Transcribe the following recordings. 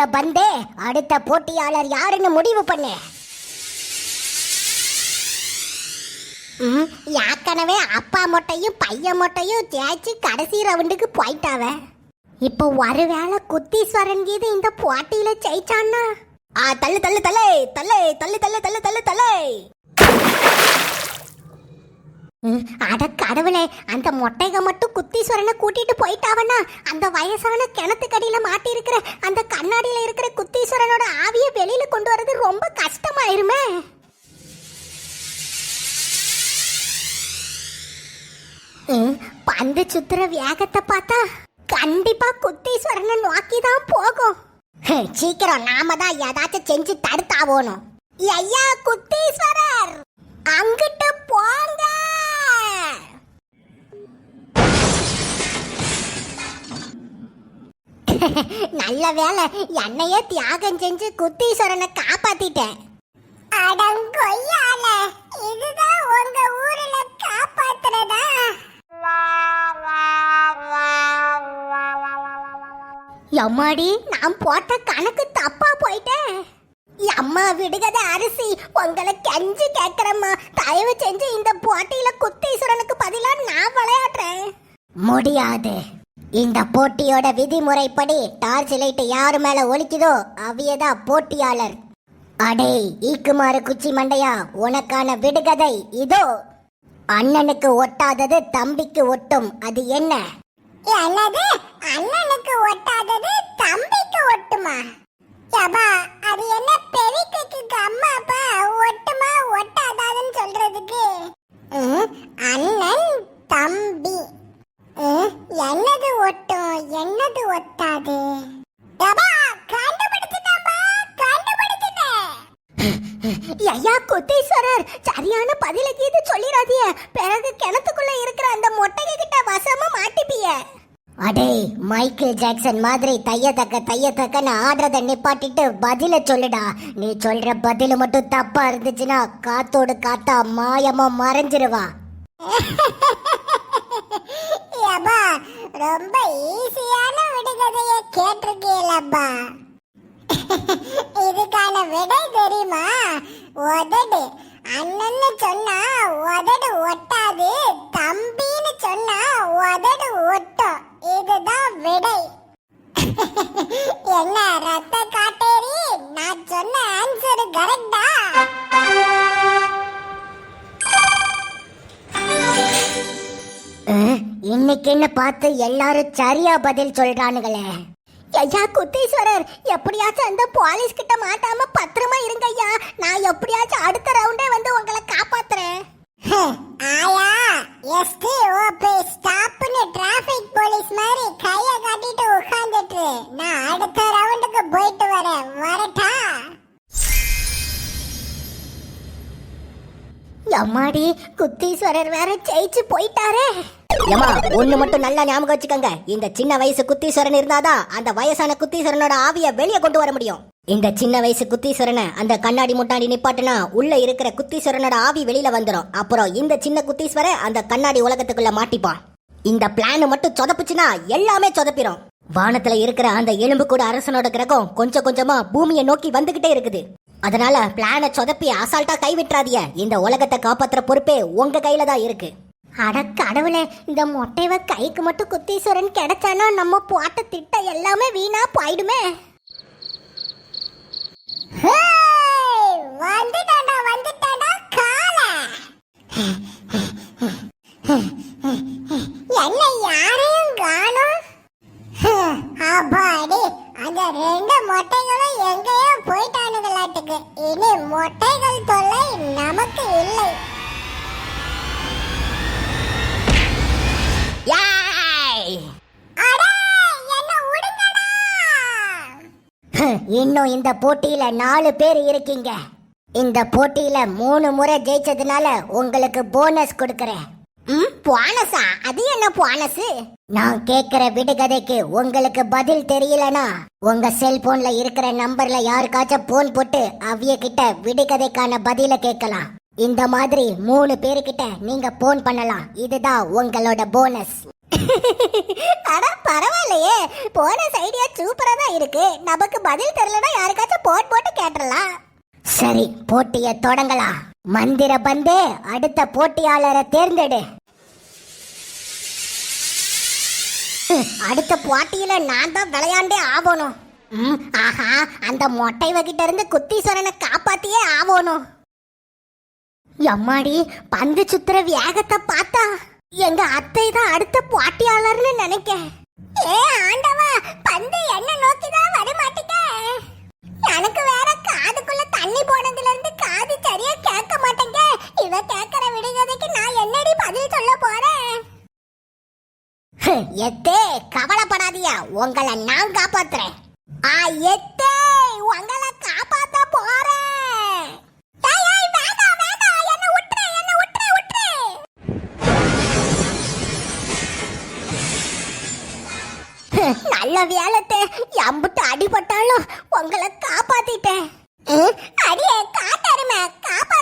வீர பந்தே அடுத்த போட்டியாளர் யாருன்னு முடிவு பண்ணு. யாக்கனவே அப்பா மொட்டையும் பையன் மொட்டையும் தேய்ச்சி கடைசி ரவுண்டுக்கு போயிட்டாவ. இப்போ ஒருவேளை குத்தீஸ்வரன் கீது இந்த போட்டியில ஜெயிச்சான்னா? ஆ தள்ளு தள்ளு தலை தலை தள்ளு தள்ளு தள்ளு தள்ளு தலை அட கடவுளே அந்த மொட்டைக மட்டும் குத்தீஸ்வரனை கூட்டிட்டு போயிட்டாவனா அந்த வயசான கிணத்துக்கடியில மாட்டி இருக்கிற அந்த கண்ணாடியில இருக்கிற குத்தீஸ்வரனோட ஆவிய வெளியில கொண்டு வரது ரொம்ப கஷ்டமாயிருமே. பந்து சுத்துற வேகத்தை பார்த்தா கண்டிப்பா குத்தீஸ்வரனை நோக்கி தான் போகும் சீக்கிரம் நாம தான் ஏதாச்சும் செஞ்சு தடுத்தாவோணும். ஐயா குத்தீஸ்வரர்! அங்கிட்டு போங்க! நல்ல வேலை என்னையே தியாகம் செஞ்சு குத்தீஸ்வரனை காப்பாத்திட்டேன். அடங்கொய்யால இதுதான் உங்க ஊர்ல காப்பாத்துறதா? எம்மாடி நான் போட்ட கணக்கு தப்பா போயிட்டேன் அம்மா விடுகத அரிசி உங்களை கெஞ்சி கேக்குறம்மா. தயவு செஞ்சு இந்த போட்டியில குத்தீஸ்வரனுக்கு பதிலா நான் விளையாடுறேன். முடியாது. இந்த போட்டியோட விதிமுறைப்படி டார்ச் லைட் யார் மேல ஒலிக்குதோ அவியதான் போட்டியாளர். அடே ஈக்குமாறு குச்சி மண்டையா உனக்கான விடுகதை இதோ. அண்ணனுக்கு ஒட்டாதது தம்பிக்கு ஒட்டும் அது என்ன? அல்லது அண்ணனுக்கு ஒட்டாதது தம்பிக்கு ஒட்டுமா? அது என்ன பெரிக்கு அம்மா அப்பா ஒட்டுமா ஒட்டாதாதுன்னு சொல்றதுக்கு ம், அண்ணன் தம்பி ம், என்னது ஒட்டும் என்னது ஒட்டாது யபா கண்டுபிடிச்சிட்டப்பா கண்டுபிடிச்சிட்டேன் ஐயா குத்தீஸ்வரர் சரியான பதில கீது சொல்லிடாதீய பிறகு கிணத்துக்குள்ள இருக்கிற அந்த மொட்டைக கிட்ட வசமா மாட்டிப்பிய. அடே மைக்கேல் ஜாக்சன் மாதிரி தையத்தக்க தையத்தக்கன்னு ஆடுறத நிப்பாட்டிட்டு பதில சொல்லுடா. நீ சொல்ற பதில மட்டும் தப்பா இருந்துச்சுன்னா காத்தோடு காத்தா மாயமா மறைஞ்சிருவா. ரொம்ப ஈஸியான விடுகதையை கேட்டிருக்கீங்களப்பா இதுக்கான விடை தெரியுமா? உதடு. அண்ணன்னு சொன்னா உதடு ஒட்டாது. தம்பின்னு சொன்னா உதடு ஒட்டும். இதுதான் விடை. என்ன ரத்த காட்டேரி? நான் சொன்ன ஆன்சர் கரெக்டா இன்னைக்கு என்ன பார்த்து எல்லாரும் சரியா பதில் சொல்றானுங்களே? ஐயா குத்தீஸ்வரர் எப்படியாச்சும் அந்த போலீஸ் கிட்ட மாட்டாம பத்திரமா இருங்க ஐயா. நான் எப்படியாச்சும் அடுத்த ரவுண்டே வந்து உங்களை காப்பாத்துறேன். ஆயா எஸ்டி ஓபி ஸ்டாப்னு டிராஃபிக் போலீஸ் மாதிரி கைய காட்டிட்டு உட்கார்ந்துட்டு நான் அடுத்த ரவுண்டுக்கு போயிட்டு வரேன். வரட்டா? எம்மாடி குத்தீஸ்வரர் வேற ஜெயிச்சு போயிட்டாரே. ஏமா ஒண்ணு மட்டும் நல்லா ஞாபகம் வச்சுக்கோங்க. இந்த சின்ன வயசு குத்தீஸ்வரன் இருந்தாதான் அந்த வயசான குத்தீஸ்வரனோட ஆவிய வெளிய கொண்டு வர முடியும். இந்த சின்ன வயசு குத்தீஸ்வரனை அந்த கண்ணாடி முட்டாடி நிப்பாட்டுனா உள்ள இருக்கிற குத்தீஸ்வரனோட ஆவி வெளியில வந்துரும். அப்புறம் இந்த சின்ன குத்தீஸ்வரன் அந்த கண்ணாடி உலகத்துக்குள்ள மாட்டிப்பான். இந்த பிளான் மட்டும் சொதப்புச்சுன்னா எல்லாமே சொதப்பிடும் வானத்துல இருக்கிற அந்த எலும்பு கூட அரசனோட கிரகம் கொஞ்சம் கொஞ்சமா பூமியை நோக்கி வந்துகிட்டே இருக்குது. அதனால பிளான சொதப்பி அசால்ட்டா கை இந்த உலகத்தை காப்பாத்துற பொறுப்பே உங்க கையில தான் இருக்கு. அட கடவுளே இந்த மொட்டைவ கைக்கு மட்டும் குத்தீஸ்வரன் கிடைச்சானா நம்ம போட்ட திட்டம் எல்லாமே வீணா போயிடுமே. வந்துட்டாடா வந்துட்டாடா கால. என்ன யாரையும் காணோம்? அப்பாடி அந்த ரெண்டு மொட்டைகளும் எங்கேயோ போயிட்டானுங்களாட்டுக்கு. இனி மொட்டைகள் தொல்லை நமக்கு இல்லை. இன்னும் இந்த போட்டியில நாலு பேர் இருக்கீங்க. இந்த போட்டியில மூணு முறை ஜெயிச்சதுனால உங்களுக்கு போனஸ் கொடுக்கறேன். ம், போனஸா அது என்ன போனஸ் நான் கேக்குற விடுகதைக்கு உங்களுக்கு பதில் தெரியலனா உங்க செல்போன்ல இருக்கிற நம்பர்ல யாருக்காச்சும் போன் போட்டு அவிய கிட்ட விடுகதைக்கான பதில கேட்கலாம். இந்த மாதிரி மூணு பேருக்கிட்ட நீங்க போன் பண்ணலாம். இதுதான் உங்களோட போனஸ் அட பரவாயில்லையே. போன ஐடியா சூப்பரா தான் இருக்கு. நமக்கு பதில் தெரியலனா யாருக்காச்சும் போட் போட்டு கேட்டறலாம் சரி போட்டிய தொடங்கலாம். மந்திர பந்து அடுத்த போட்டியாளரை தேர்ந்தெடு. அடுத்த போட்டியில நான் தான் விளையாண்டே ஆகணும். ம், ஆஹா அந்த மொட்டை வகிட்ட இருந்து குத்தீஸ்வரனை காப்பாத்தியே ஆகணும். எம்மாடி பந்து சுத்துற வேகத்தை பார்த்தா? எங்க அத்தை தான் அடுத்த போட்டியாளர்னு நினைக்க. ஏ ஆண்டவா பந்து என்ன நோக்கி தான் வர மாட்டேங்க எனக்கு வேற காதுக்குள்ள தண்ணி போனதுல இருந்து காது சரியா கேட்க மாட்டேங்க. இவ கேட்கற விடுகதைக்கு நான் என்னடி பதில் சொல்ல போறேன்? எத்தே கவலைப்படாதியா. உங்களை நான் காப்பாத்துறேன். ஆ எத் நல்ல வேலத்தை. எம்புட்டு அடிபட்டாலும் உங்களை காப்பாத்திட்டேன் அடியே காட்டருமை காப்பாத்துறேன்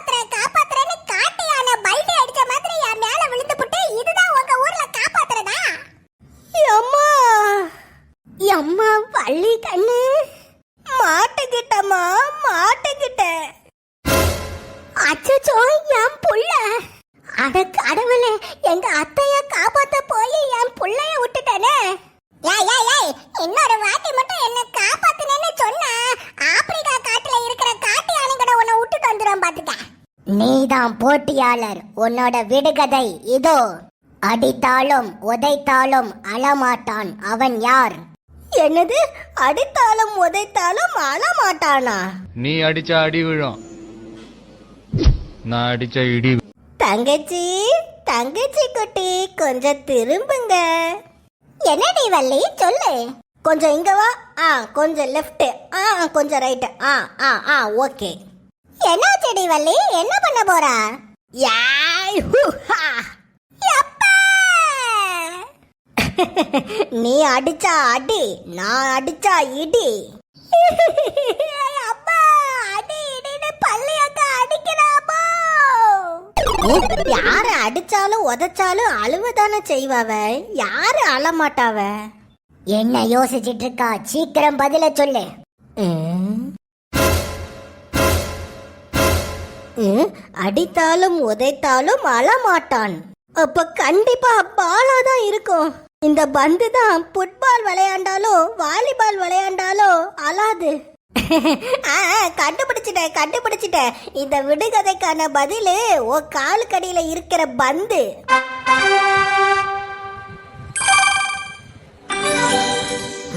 நீதான் போட்டியாளர். உன்னோட விடுகதை இதோ. அடித்தாலும் உதைத்தாலும் அழமாட்டான் அவன் யார்? என்னது? அடித்தாலும் உதைத்தாலும் அழமாட்டானா? நீ அடிச்ச அடி விழும். நான் அடிச்ச இடி. தங்கச்சி தங்கச்சி குட்டி கொஞ்சம் திரும்புங்க. என்னடி வள்ளி? சொல்லு. கொஞ்சம் இங்க வா. ஆ கொஞ்சம் லெஃப்ட் ஆ கொஞ்சம் ரைட் ஆ ஆ ஆ ஓகே. என்ன செடி வள்ளி? என்ன பண்ண போறா? யாய் ஹூ, ஹா. அப்பா! நீ அடிச்சா அடி நான் அடிச்சா இடி. அப்பா, அடி, இடின்னு பள்ளியக்கா அடிக்கிறாப்போ. யாரு அடிச்சாலும் உதைச்சாலும் அழுவதானே செய்வாவ? யாரு அழமாட்டாவ என்ன யோசிச்சிட்டு இருக்கா? சீக்கிரம் பதில சொல்லு. அடித்தாலும் உதைத்தாலும் அழமாட்டான். அப்ப கண்டிப்பா பாலா தான் இருக்கும். இந்த பந்து தான் ஃபுட்பால் விளையாண்டாலும் வாலிபால் விளையாண்டாலும் அழாது. ஆ, கண்டுபிடிச்சிட்டேன் கண்டுபிடிச்சிட்டேன் இந்த விடுகதைக்கான பதிலு ஓ காலுக்கடியில இருக்கிற பந்து.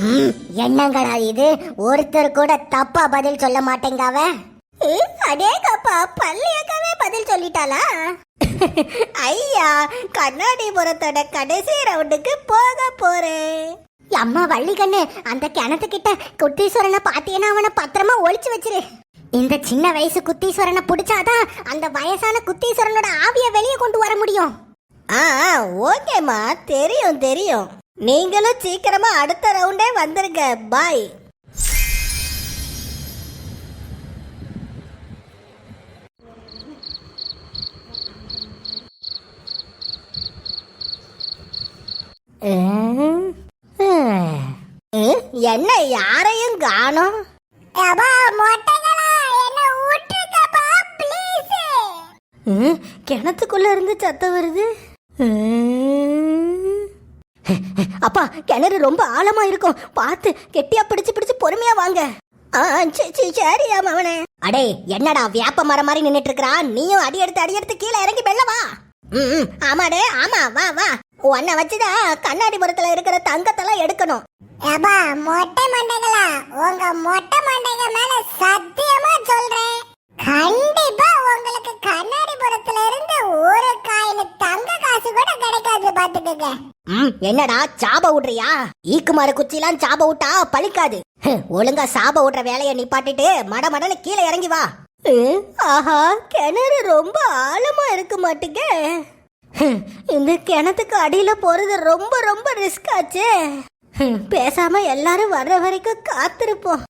ம், என்னங்கடா இது? ஒருத்தர் கூட தப்பா பதில் சொல்ல மாட்டேங்காவ அடேங்கப்பா பள்ளியக்காவே பதில் சொல்லிட்டாளா? ஐயா கண்ணாடிபுரத்தோட கடைசி ரவுண்டுக்கு போக போறேன். அம்மா வள்ளி கண்ணு அந்த கிணத்துக்கிட்ட குத்தீஸ்வரனை பாத்தீங்கன்னா அவனை பத்திரமா ஒழிச்சு வச்சிரு. இந்த சின்ன வயசு குத்தீஸ்வரனை பிடிச்சாதான் அந்த வயசான குத்தீஸ்வரனோட ஆவிய வெளியே கொண்டு வர முடியும். ஆ ஆ, ஓகேம்மா தெரியும் தெரியும். நீங்களும் சீக்கிரமா அடுத்த ரவுண்டே வந்துருங்க. பாய் என்ன யாரையும் காணோம்? கிணத்துக்குள்ள இருந்து சத்தம் வருது. அப்பா கிணறு ரொம்ப ஆழமா இருக்கும். பார்த்து கெட்டியா பிடிச்சு பிடிச்சு பொறுமையா வாங்க. சரியா மவனே. அடே என்னடா வேப்ப மரம் மாதிரி நின்னுட்டு இருக்கறான்? நீயும் அடி எடுத்து அடி எடுத்து கீழே இறங்கி வெள்ள வா. ம், ஆமாடே ஆமா வா வா. உன்னை வச்சுதான் கண்ணாடிபுரத்துல இருக்கிற தங்கத்தெல்லாம் எடுக்கணும். அப்பா மொட்டை மண்டைகளா உங்க மொட்டை மண்டைக மேல சத்தியமா சொல்றேன். கண்டிப்பா உங்களுக்கு கண்ணாடிபுரத்துல இருந்து ஒரு காயின் தங்க காசு கூட கிடைக்காது பாத்துக்கங்க. ம், என்னடா சாப விடுறியா ஈக்குமாறு குச்சிலாம் சாப விட்டா பலிக்காது ஹ், ஒழுங்கா சாப விடுற வேலையை நிப்பாட்டிட்டு மட மடன்னு கீழே இறங்கி வா. ஆஹா கிணறு ரொம்ப ஆழமா இருக்க மாட்டுங்க. இந்த கிணத்துக்கு அடியில போறது ரொம்ப ரொம்ப ரிஸ்க் ஆச்சே. பேசாமல் பேசாம எல்லாரும் வர்ற வரைக்கும் காத்திருப்போம்.